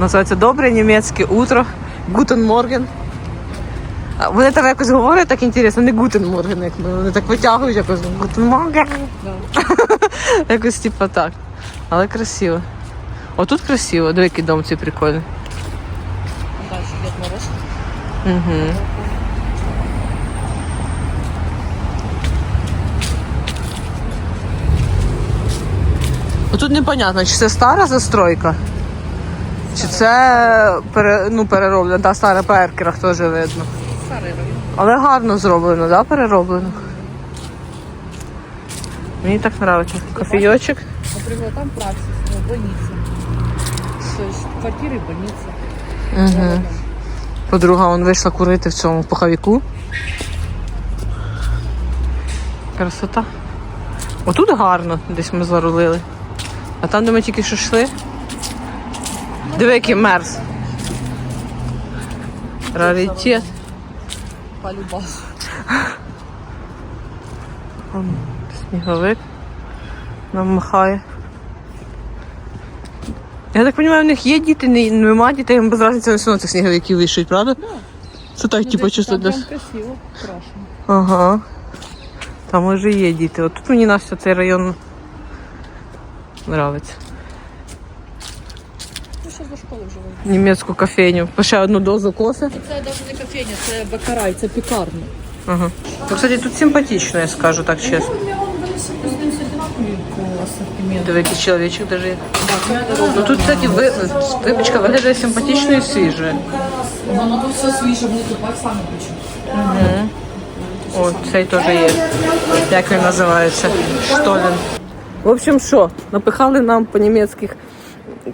Називається Добре німецьке утро. Гутен Морген. Вони там якось говорять так інтересно, не Гутен Морген, як ми. Вони так витягують якось Гутен Морген. якось типу так. Але красиво. Отут красиво, диви, який дом цей прикольний. Дальше Дед Мороз. Угу. Тут непонятно, чи це стара застройка, чи це пере, ну, перероблена, та стара по еркерах теж видно. Але гарно зроблено, да, перероблено. Мені так подобається. Кофійочок. Например, там праксис, ну, больница. То есть квартиры и больница. Угу. Подруга вон вийшла курити в цьому пуховіку. Красота. Отут гарно, десь ми зарулили. А там, де ми тільки що йшли. Диви, який мерз. Раритет. Полюбас. Сніговик нам махає. Я так розумію, в них є діти, не- нема дітей, їм без разниці все одно цих сніговиків вишують, правда? Це так, типу, чисто для... красиво, крашено. Ага. Там вже є діти. От тут мені Настя цей район нравиться. Ну, зараз до школи вже вийду. Німецьку кофейню. Ще одну дозу кофе. Це навіть не кофейня, це бакарай, це пікарня. Ага. Ну, кстати, тут симпатично, я скажу так чесно. Диви, чоловічок даже. Ну тут, кстати, ви... випічка виглядає симпатично і свіжою. Воно тут все свіже, вони купати самі печуть. О, цей теж є. Як він називається? Штолен. В общем, що? Напихали нам по німецьких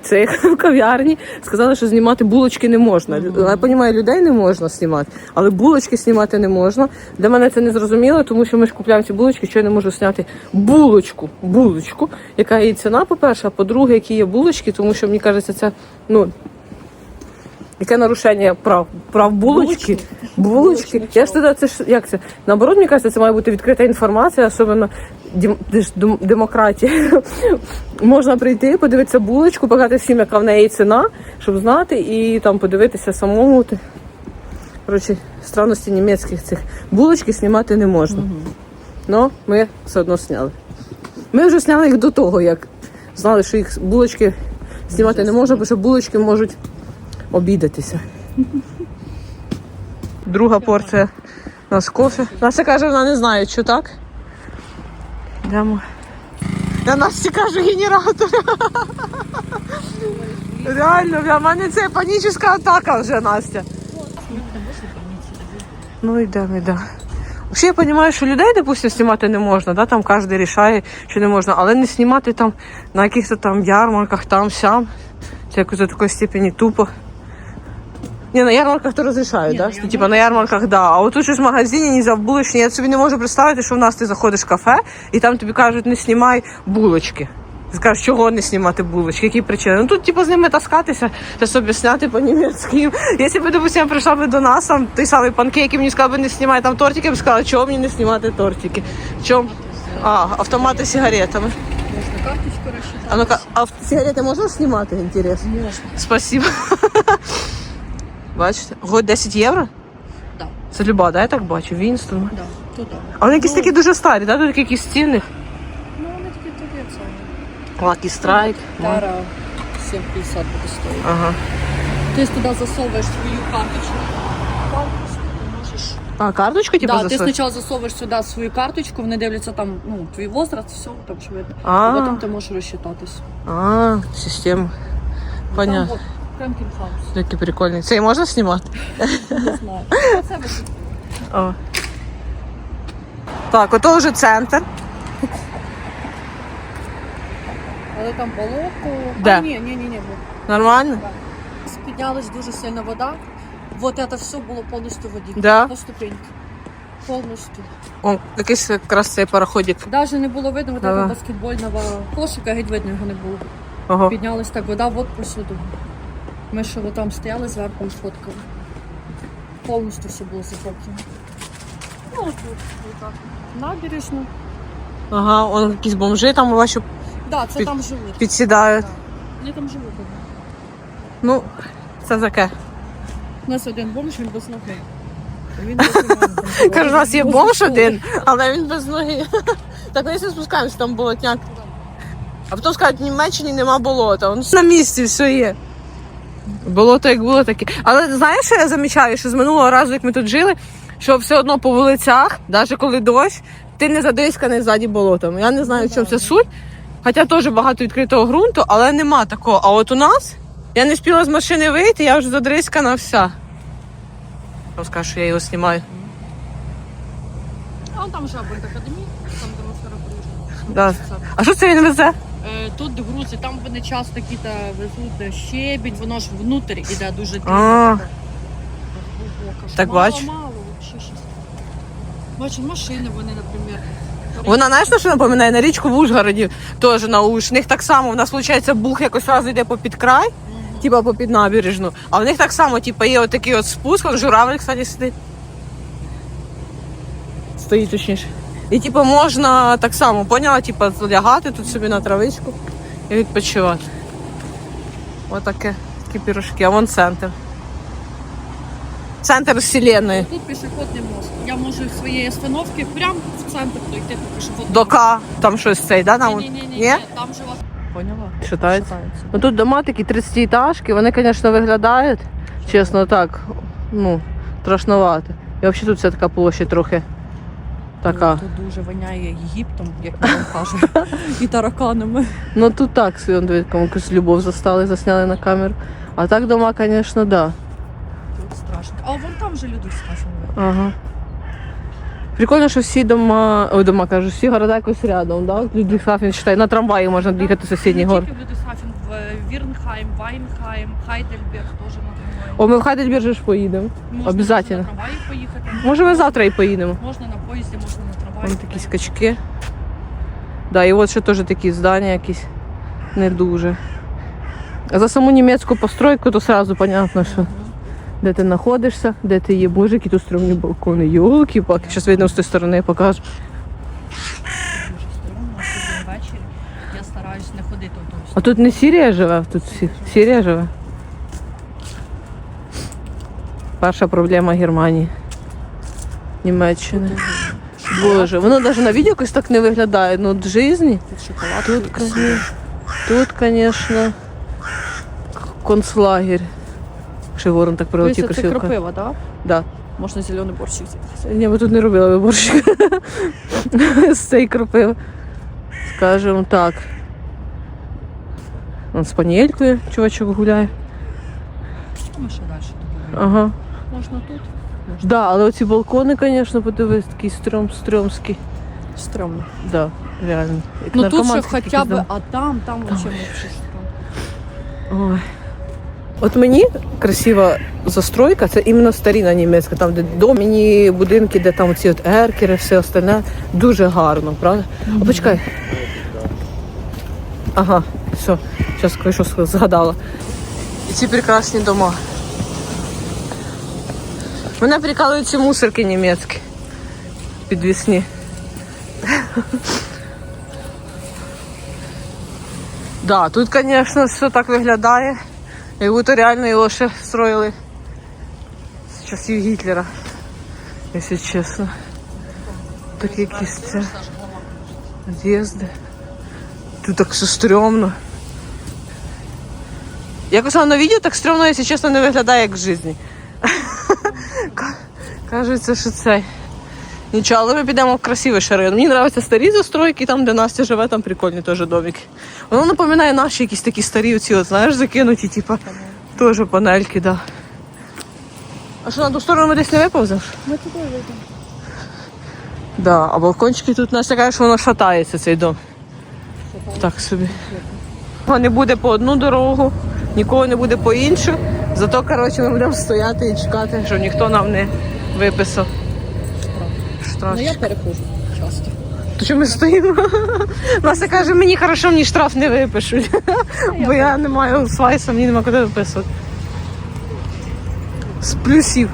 цих кав'ярні, сказали, що знімати булочки не можна. Лю- Я розумію, людей не можна знімати, але булочки знімати не можна. Для мене це не зрозуміло, тому що ми ж купуємо ці булочки, що я не можу зняти булочку, булочку, яка її ціна, по-перше, а по-друге, які є булочки, тому що мені кажеться, це ну. Яке нарушення прав прав булочки? Булочки. Я ж тоді це ж як це? Наоборот, мені кажеться, це має бути відкрита інформація, особливо дем, дем- демократія. Можна прийти, подивитися булочку, показати всім, яка в неї ціна, щоб знати, і там подивитися самому. Коротше, странності німецьких цих булочки знімати не можна. Ну, ми все одно зняли. Ми вже зняли їх до того, як знали, що їх булочки знімати не можна, бо що булочки можуть обідатися. Друга порція у нас кофе. Настя каже, вона не знає, що так. Йдемо. Я Насті кажу генератор. Реально, в мене це панічна атака вже, Настя. Ну йдемо, йдемо. Взагалі я розумію, що людей, допустим, знімати не можна, да? там кожен рішає, що не можна, але не знімати там на якихось там ярмарках, там, сям. Це якось до такої степені тупо. Ні, на ярмарках то розрішають, да? Що, Типа на ярмарках, да. А от тут щось в магазині не за булочні. Я собі не можу представити, що в нас ти заходиш в кафе і там тобі кажуть, не знімай булочки. Ти скажеш, чого не знімати булочки, які причини? Ну тут, типу, з ними таскатися, це собі сняти по-німецьки. Якщо б, допустим, прийшла б до нас, там той самий панкейк, і мені сказали, не знімай там тортики, я б сказала, чого мені не знімати тортики? Чому? А, автомати з сигаретами. Карточку. А ну-ка, а в- сигарети можна знімати, інтересно? Спасибо. Бачите, год 10 євро? Да. Це люба, да, я так бачу, Вінстон. Да, да. А вони якісь такі дуже старі, да? Тут якісь стіни. Ну, вони такі тобі це. Lucky Strike. Тара 7,50 буде стоїти. Ага. Ти туди засовуєш свою карточку. Карточку ти можеш. А, карточку типу Да, ти засунути? спочатку засовуєш сюди свою карточку, вони дивляться там, ну, твій возраст, все, там що видно. А. Потім ти можеш розчитатись. А, система. Там Понятно. от Френкін Хаус. Такі прикольні. Це і можна знімати? Не знаю. О. Так, ото вже центр. Але там болото. Де? А, ні, ні, ні, ні. Нормально? Піднялась дуже сильно вода. Вот это все було повністю в воді. Да? По ступеньки. Повністю. О, якийсь якраз цей пароходик. Навіть не було видно вот этого баскетбольного кошика, геть видно його не було. Ого. Піднялась так вода от посюди. Ми що там стояли зверху і фоткали. Повністю все було затоплено. Ну, от тут, отак. Набережну. Ага, он якісь бомжи там у вас що Да, це Під- там живуть. підсідають. Вони там живуть. Ну, це таке. У нас один бомж, він без ноги. Він без ноги. Каже, у нас є бомж один, але він без ноги. Так ми спускаємося, там болотняк. А потім скажуть, в Німеччині нема болота. На місці все є. Болото як було таке. Але знаєш, що я замічаю, що з минулого разу, як ми тут жили, що все одно по вулицях, навіть коли дощ, ти не задисканий ззаді болотом. Я не знаю, в чому це суть. Хоча теж багато відкритого ґрунту, але нема такого. А от у нас я не встигла з машини вийти, я вже задрискана вся. Розкажу, що я його знімаю. А он там же академії, там де ми вчора приїжджали. Да. А що це він везе? Е, Тут грузи, там вони часто якісь везуть е, щебінь, воно ж внутрі іде дуже А. ж. Так мало, бач. Мало, вообще щось. Бачу, машини вони, наприклад. Вона знаєш, на що напоминає на річку в Ужгороді, теж на Уж. В них так само, в нас виходить, бух якось разу йде попід край, типа попід набережну. А в них так само, типа, є отакий от спуск, он журавель, кстати, сидить. Стоїть точніше. І типу можна так само, поняла, типа, лягати тут собі на травичку і відпочивати. Отаке, такі пірожки, а вон центр. Центр вселенної. Тут пішохідний мост. Я можу з своєї остановки прямо в центр дойти по пішохідному. До К, там щось цей, да? Там, от- Ні, ні, ні, Є? там же вас. Поняла? Читається. Ну тут дома такі 30-етажки, вони, звісно, виглядають, чесно, так, ну, страшновато. І взагалі тут вся така площа трохи така. Тут дуже воняє Єгиптом, як вам кажемо, і тараканами. Ну тут так, свій он дивить, кому якусь любов застали, засняли на камеру. А так дома, звісно, да. Тут страшно. А вон там же люди страшно. Ага. Прикольно, що всі дома, ой, дома кажу, всі города якось рядом, да? Людвігсхафен, читай, на трамваї можна доїхати в сусідній Не тільки в Людесафін, в Вірнхайм, Вайнхайм, Хайдельберг теж на трамваї. О, ми в Хайдельберг же ж поїдемо. Можна обязательно. на трамваї поїхати. Може, ми завтра і поїдемо. Можна на поїзді, можна на трамваї. Вон такі скачки. Да, і от ще теж такі здання якісь не дуже. А за саму німецьку постройку, то сразу понятно, що де ти знаходишся, де ти є. Боже, які тут стрімні балкони. Йолки паки Зараз видно з тієї сторони покажу. Я стараюсь не ходити А тут не Сірія живе, тут Сі- Сірія живе. Перша проблема Германії. Німеччини. Боже, воно навіть на відео якось так не виглядає. Ну, от в житті. Тут. Тут, конечно, концлагерь. Ще ворон так прилетів Це кропива, так? Да. Можна зелений борщ взяти. Ні, ми тут не робили виборщик з цієї кропиви. Скажемо так. Вон з паніелькою чувачок гуляє. Ми ще далі. Ага. Можна тут. Да, але оці балкони, звісно, подивись, такий стрьом, стрьомський. Стрьомно. Да, реально. Як Ну тут ще наркоманський хоча якийсь б, дом. а там, там вообще вообще стрьомно. Ой. От мені красива застройка, це іменно старіна німецька, там, де доміні будинки, де там ці от еркери, все остальне. Дуже гарно, правда? А почекай. Ага, все, зараз кое-що згадала. І ці прекрасні дома. Мене прикалують ці мусорки німецькі. Підвісні. Да, тут, звісно, все так виглядає. Як будто реально його ще строїли з часів Гітлера, якщо чесно. Такі якісь це одежди. Тут так все стрьомно. Якось воно на відео так стрьомно, якщо чесно, не виглядає як в житті. Ка- Кажеться, що це. Нічого, але ми підемо в красивий район. Мені подобаються старі застройки, там, де Настя живе, там прикольні теж домики. Воно напоминає наші якісь такі старі, оці, от, знаєш, закинуті, типа, теж панельки, да. А що на ту сторону ми десь не виповзеш? Ми туди вийдемо. Да, а балкончики тут Настя каже, що воно шатається цей дом. Так собі. Не буде по одну дорогу, нікого не буде по іншу. Зато, коротше, ми будемо стояти і чекати, щоб ніхто нам не виписав. Штраф. Ну я перехожу часто. То чому ми стоїмо? Настя каже, мені хорошо, мені штраф не випишуть. Бо я не маю свайса, мені нема куди виписувати. З плюсів.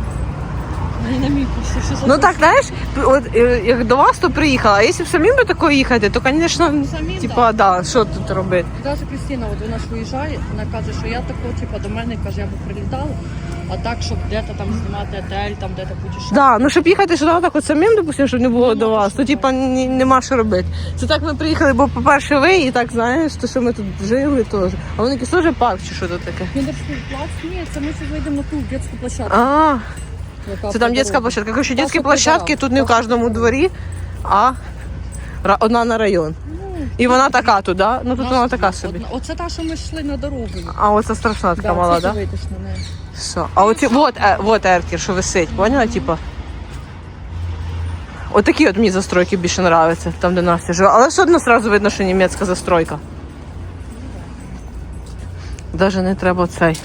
Все Ну так, знаєш, от е, як до вас то приїхала, а якщо б самим би такою їхати, то, звісно, типа, да, що тут робити? Навіть Кристина, от вона ж виїжджає, вона каже, що я тако, типу, до мене каже, я б прилітала, а так, щоб де-то там знімати отель, там де-то путешествувати. Да, ну щоб їхати сюди так от самим, допустим, щоб не було до вас, то типа ні, нема що робити. Це так ми приїхали, бо по-перше, ви і так знаєш, то що ми тут жили теж. А вони якийсь теж парк чи що тут таке? Кіндерський плац? Ні, це ми ще вийдемо на ту дитячу площадку. А, яка це там по дитяча дорозі. площадка. Короче, Та, дитячі що площадки тут не в кожному дворі, а ра- одна на район. І вона така тут, да? Ну тут вона така собі. Одна- Оце та, що ми йшли на дорогу. А оце страшна така мала, це да? що вийдеш на неї. Все. А оці, вот, е, вот еркер, що висить, поняла, типа? От такі от мені застройки більше нравляться, там, де Настя живе. Але все одно сразу видно, що німецька застройка. Даже не треба цей.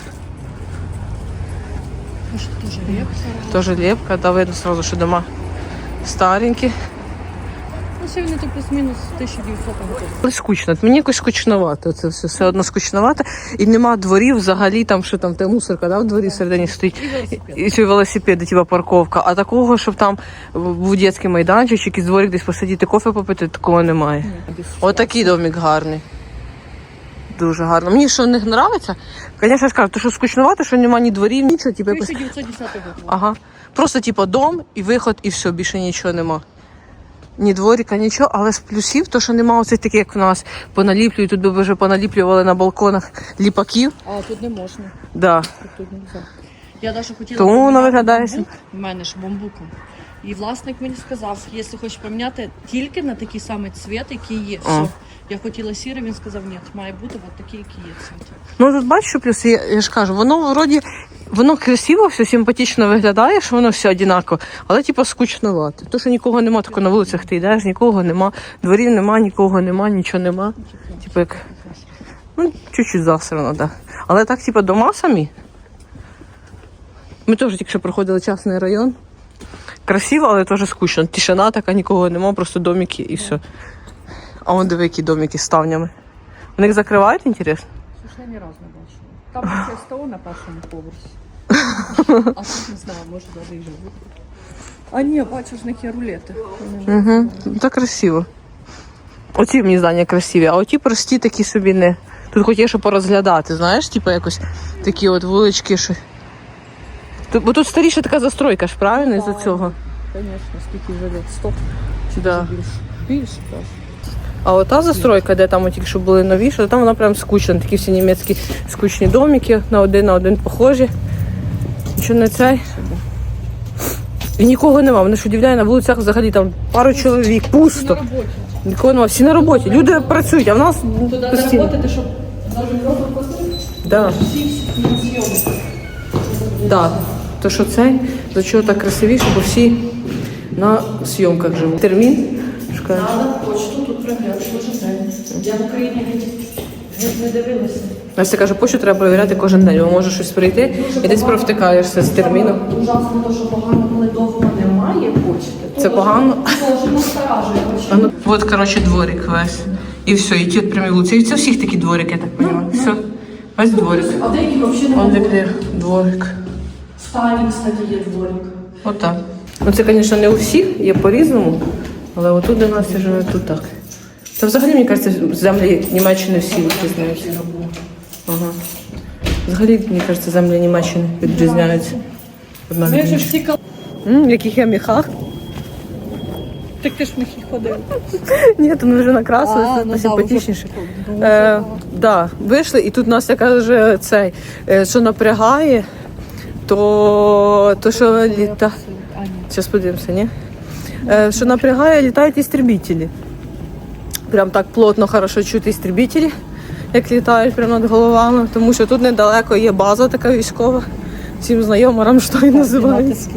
Репка. Лепка, да видно сразу, що дома старенькі. Ну, вони тут плюс-мінус 1900 років. Але скучно. Мені якось скучновато. Це все, все одно скучновато. І нема дворів взагалі, там що там, те мусорка, да, в дворі всередині стоїть. І ці велосипеди, типа парковка. А такого, щоб там був дитячий майданчик, чи якийсь дворик десь посидіти, кофе попити, такого немає. Отакий домик гарний. Дуже гарно. Мені що не подобається, звісно ж кажу, то що скучновато, що немає ні дворів, нічого, типу якось. 1910 років. Ага. Просто типу дом і виход, і все, більше нічого нема. Ні дворіка, нічого, але з плюсів, то що нема оцих таких, як у нас поналіплюють, тут би вже поналіплювали на балконах ліпаків. А тут не можна. Да. Тут, тут не можна. Я навіть хотіла Тому виглядає бамбук. В мене ж бамбуком. І власник мені сказав, якщо хочеш поміняти тільки на такий самий цвіт, який є. А. Все. Я хотіла сірий, він сказав, ні, має бути от такий, який є цвіт. Ну тут бачиш, що плюс, я, я ж кажу, воно вроді, воно красиво, все симпатично виглядає, що воно все однаково, але типу скучновато. То, що нікого нема, тако на вулицях ти йдеш, нікого нема, дворів нема, нікого нема, нічого нема. Типу як, ну, чуть-чуть засрано, да. Але так, типу, дома самі. Ми теж тільки що проходили частний район. Красиво, але теж скучно. Тишина така, нікого нема, просто домики і все. А вон диви, які домики з ставнями. Вони їх закривають, інтересно? Слушай, я ні разу не бачила. Там ще СТО на першому поверсі. А тут не знаю, може навіть і живуть. А ні, бачу, в них є рулети. Угу. Так красиво. Оці мені здання красиві, а оті прості такі собі не. Тут хоч є що порозглядати, знаєш, типу якось такі от вулички. Що... Тут, бо тут старіша така застройка ж, правильно, із-за цього. Звісно, скільки вже лет? 100 чи Да. даже більше. Більше, так. А ота застройка, де там тільки що були новіші, то там вона прям скучна. Такі всі німецькі скучні домики, на один на один похожі. Нічого не цей. І нікого нема. Мене ж удивляє на вулицях взагалі там пару чоловік, пусто. Нікого нема. Всі на роботі. Люди працюють, а в нас Туди не постійно. роботи, щоб навіть роботу посадити. Да. Всі на зйомку. Да. То що це, до чого так красивіше, бо всі на зйомках живуть. Термін. Шукаю. Надо почту тут прогляд, кожен день. Я в Україні не дивилася. Настя каже, почту треба перевіряти кожен день, бо може щось прийти і десь провтикаєшся з терміном. Ужасно те, що погано, коли довго немає почти. Це погано. Ну, от, коротше, дворик весь. І все, і ті от прямі вулиці. І це всіх такі дворики, я так розумію. Все. Весь дворик. А деякі взагалі Он немає. де дворик. Старі, кстати, є дворик. Отак. Ну це, звісно, не у всіх, є по-різному, але отут де Настя живе, тут так. Це взагалі, мені кажеться, землі Німеччини всі відрізняються. Ага. Взагалі, мені кажеться, землі Німеччини відрізняються. Одна від іншої. М, в яких я міхах? Так ти ж в них і ходив. Ні, то ми вже накрасилися, посимпатичніше. Е, да, вийшли, і тут Настя каже, цей, е, що напрягає, то, то що літа. Зараз подивимося, ні? Е, що напрягає, літають істребітелі. Прям так плотно, хорошо чути істребітелі, як літають прямо над головами, тому що тут недалеко є база така військова. Всім знайома Рамштайн називається.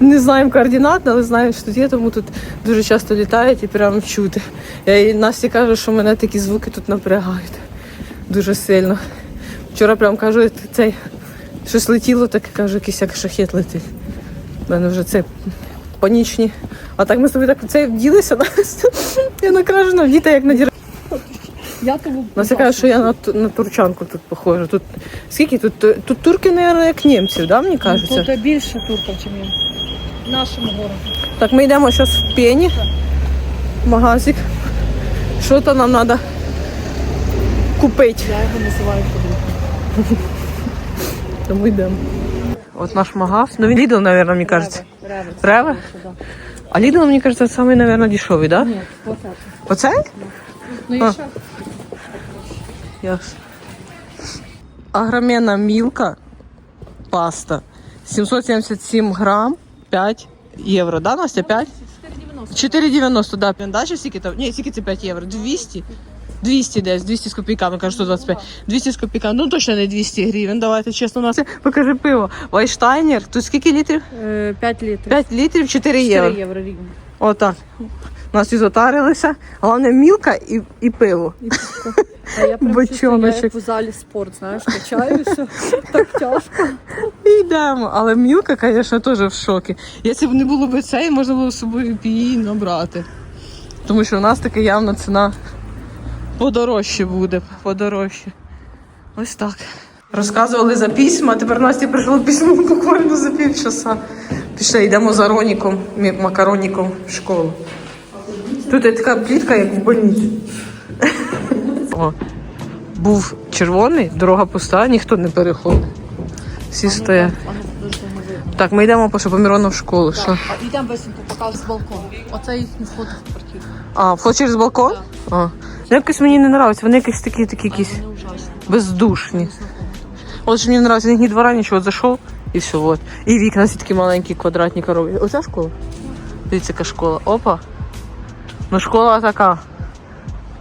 Не знаємо координат, але знаємо, що тут є, тому тут дуже часто літають і прям чути. І Насті кажу, що мене такі звуки тут напрягають дуже сильно. Вчора прям кажу, цей щось летіло, так кажу, якийсь як шахет летить. У мене вже це панічні. А так ми тобою так це вділися, Настя. Я накрашена, діти як на. Я тому Ну, це каже, що я на, ту- на турчанку тут похожа. Тут скільки тут? Тут турки, мабуть, як німців, да, мені кажеться? Тут більше турків, ніж я. В нашому городі. Так, ми йдемо зараз в пені. Магазик. Що то нам треба купити. Я його називаю подругою. Тому йдемо. От наш магаз. Ну він Lidl, мабуть, мені кажеться. Реве. Реве? А Lidl, мені кажеться, самий, мабуть, дешевий, так? Да? Ні, вот это. Оце? Ну і ще. Ясно. Агромена мілка паста 777 грам 5 євро. Да, Настя? 5? 4,90, да. Дальше скільки там? Ні, скільки це 5 євро? 200? 200 десь, 200 з копійками, кажу, 125. 200 з копійками, ну точно не 200 гривень, давайте чесно. Нас. Покажи пиво. Вайштайнер, тут скільки літрів? 5 літрів. 5 літрів, 4 євро. 4 євро рівно. Отак. Нас і затарилися. Головне мілка і, і пиво. А я прям чувствую, я Бочоночок. як в залі спорт, знаєш, качаюся. Так тяжко. І йдемо. Але мілка, звісно, теж в шокі. Якщо б не було б цей, можна було з собою б її набрати. Тому що у нас таки явно ціна подорожче буде. Подорожче. Ось так. Розказували за письма, тепер Насті прийшло письмо буквально за півчаса. Пішли, йдемо за Роніком, мі- макароніком в школу. Тут є така плітка, як в больниці. О, був червоний, дорога пуста, ніхто не переходить. Всі стоять. Так, ми йдемо по Шопомірону в школу. Що? А йдемо висінку покажу з балкону. Оце їхній вход в квартиру. А, вход через балкон? Так. А. Ну, якось мені не подобається, вони якісь такі, такі якісь бездушні. От що мені не подобається, у них ні двора, нічого, от зайшов і все, от. І вікна всі такі маленькі, квадратні корові. Оця школа? Дивіться, яка школа. Опа. Ну, школа така.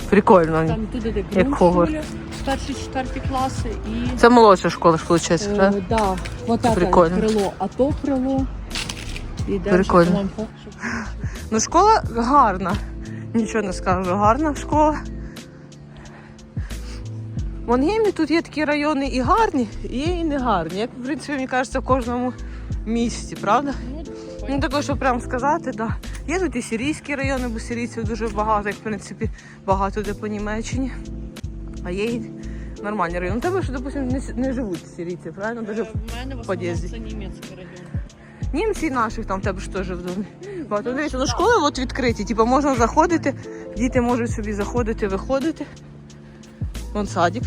Прикольна. Там туди де Як Хогвартс. четверті класи і... Це молодша школа ж, виходить, Е, так? да, вот это Прикольно. крило, а то крило. І далі, Прикольно. щоб- Ну, школа гарна. Нічого не скажу, гарна школа. В Монгеймі тут є такі райони і гарні, і і не гарні. Як, в принципі, мені кажеться, в кожному місті, правда? Ну, такого, що прям сказати, да. Є тут і сирійські райони, бо сирійців дуже багато, як в принципі, багато де по Німеччині. А є і нормальні райони. У тебе ж, допустим, не, не живуть сирійці, правильно? Дуже Е, В мене в основному це німецький район. Німці наших там тебе ж теж в домі. Багато дивіться, ну школи от відкриті, типу можна заходити, діти можуть собі заходити, виходити. Вон садик.